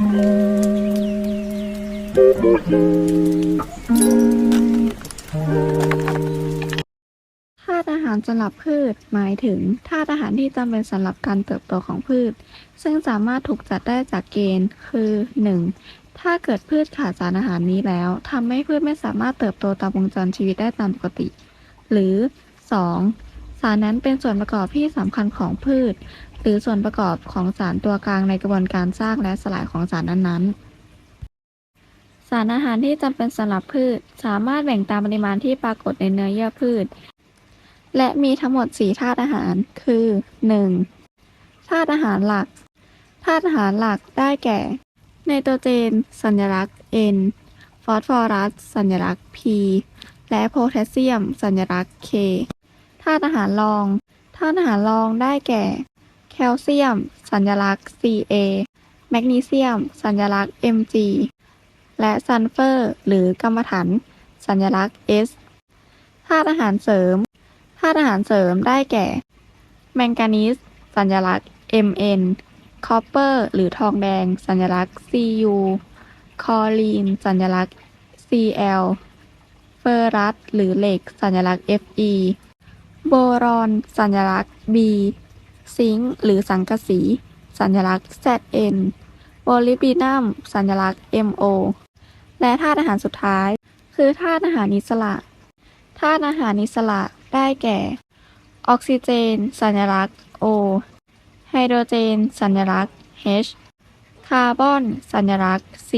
ธาตุอาหารสำหรับพืช หมายถึงธาตุอาหารที่จำเป็นสำหรับการเติบโตของพืช ซึ่งสามารถถูกจัดได้จากเกณฑ์ คือ 1. ถ้าเกิดพืชขาดสารอาหารนี้แล้วทำให้พืชไม่สามารถเติบโตตามวงจรชีวิตได้ตามปกติ หรือ 2. สารนั้นเป็นส่วนประกอบที่สำคัญของพืช หรือส่วนประกอบของสารตัวกลางในกระบวนการสร้างและสลายของสารนั้นๆ สารอาหารที่จำเป็นสำหรับพืช สามารถแบ่งตามปริมาณที่ปรากฏในเนื้อเยื่อพืช และมีทั้งหมด 4 ธาตุอาหาร คือ 1. ธาตุอาหารหลัก ธาตุอาหารหลักได้แก่ ไนโตรเจน สัญลักษณ์ N ฟอสฟอรัส สัญลักษณ์ P และโพแทสเซียม สัญลักษณ์ K ธาตุอาหารรอง ธาตุอาหารรองได้แก่ แคลเซียม สัญลักษณ์ Ca แมกนีเซียม สัญลักษณ์ Mg และซัลเฟอร์ หรือกรรมฐานสัญลักษณ์ S ธาตุอาหารเสริม ธาตุอาหารเสริมได้แก่ แมงกานีสสัญลักษณ์ Mn คอปเปอร์ หรือทองแดง สัญลักษณ์ Cu คอลีน สัญลักษณ์ Cl เฟอรัส หรือเหล็ก สัญลักษณ์ Fe โบรอน สัญลักษณ์ B ซิงค์หรือสังกะสี สัญลักษณ์ Zn โมลิบีนัมสัญลักษณ์ Mo และธาตุอาหารสุดท้าย คือธาตุอาหารอิสระธาตุอาหารอิสระได้แก่ ออกซิเจน สัญลักษณ์ O ไฮโดรเจน สัญลักษณ์ H คาร์บอน สัญลักษณ์ C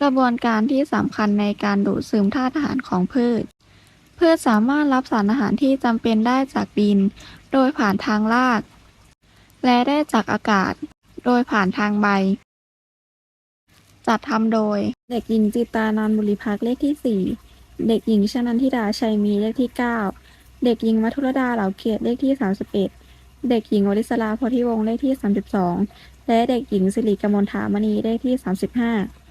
กระบวนการที่สำคัญในการดูดซึมธาตุอาหารของพืช พืชสามารถรับสารอาหารที่จำเป็นได้จากดิน โดยผ่านทางราก และได้จากอากาศ โดยผ่านทางใบ จัดทำโดย เด็กหญิงจิตานันบุริพักเลขที่ 4 เด็กหญิงชนันทิดาชัยมีเลขที่ 9 เด็กหญิงมัทุรดาเหล่าเกียรติเลขที่ 31 เด็กหญิงวริศราโพธิวงศ์เลขที่ 32 และเด็กหญิงสิริกมลถามณีเลขที่ 35